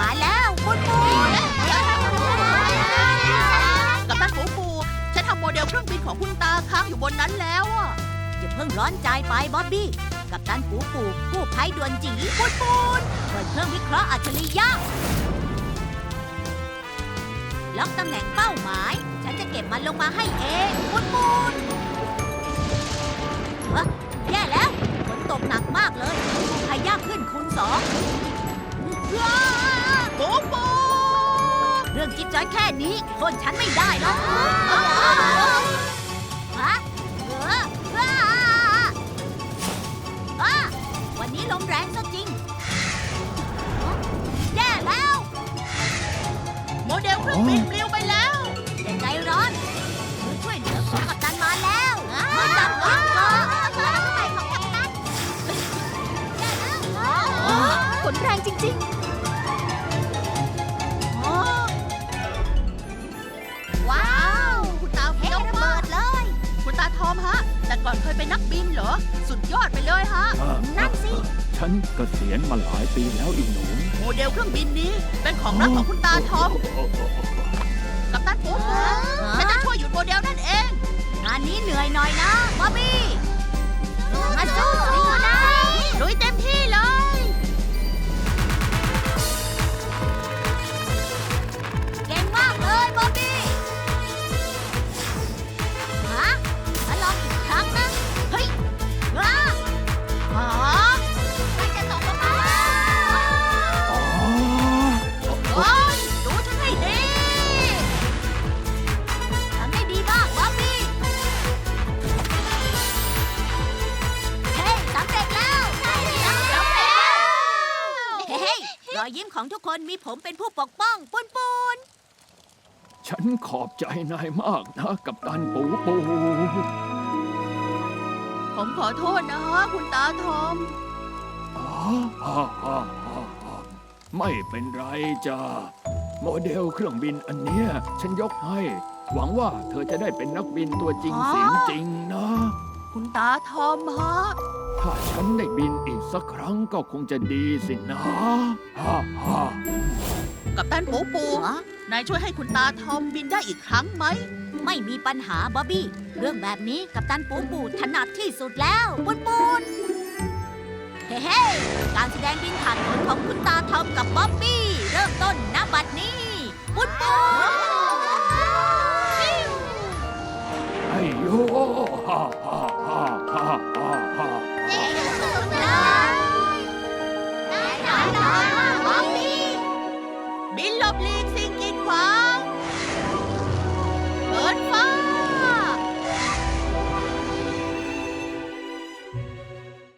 จุดหมายแล้วปุนปุนกับตันปูปูฉันทำโมเดลเครื่องบินของคุณตาค้างอยู่บนนั้นแล้วอะอย่าเพิ่งร้อนใจไปบ๊อบบี้ กับตันปูปูกู้ภัยด่วนจีปุนปุนเปิดเครื่องวิเคราะห์อัจฉริยะล็อกตำแหน่งเป้าหมาย ฉันจะเก็บมันลงมาให้เองปุนปุนเฮ้ยแย่แล้วฝนตกหนักมากเลยกู้ภัยยากขึ้นคูณสอง จิ๊บจ้อยแค่นี้โทษฉันไม่ได้หรอกฮะเออว้าอ้าวันนี้ลมแรงซะจริง แย่แล้ว โมเดลเครื่องบินปลิวไปแล้วอย่าใจร้อนมือช่วยเหลือของกัปตันมาแล้วมือจับจิ๊บก่อนของกัปตันแรงจริงว้ แต่ก่อนเคยเป็นนักบินเหรอ สุดยอดไปเลยฮะ นั่นสิ ฉันเกษียณมาหลายปีแล้วอีหนูโมเดลเครื่องบินนี้เป็นของรักของคุณตาทอม กับตันปูปูฉันจะช่วยหยุดโมเดล รอยยิ้มของทุกคนมีผมเป็นผู้ปกป้องปุนปุนฉันขอบใจนายมากนะ กับตันปูปู ผมขอโทษนะฮะคุณตาทอมอ๋อฮ่าฮ่าฮ่าฮ่าไม่เป็นไรจ้าโมเดลเครื่องบินอันเนี้ย ฉันยกให้ หวังว่าเธอจะได้เป็นนักบินตัวจริงอ๋อเสียงจริงนะ คุณตาทอมฮะถ้า ฉันได้บินอีกสักครั้งก็คงจะดีสินะฮ่าฮ่ากับตันปูปูฮะนายช่วยให้คุณตาทอมบินได้อีกครั้งไหม ไม่มีปัญหาบ๊อบบี้ เรื่องแบบนี้กับตันปูปูถนัดที่สุดแล้วปุนปุนเฮ้เฮ้การแสดงบินผ่านผลของคุณตาทอมกับบ๊อบบี้ เริ่มต้นณบัดนี้ปุนปุนไอ้โยฮ่าฮ่า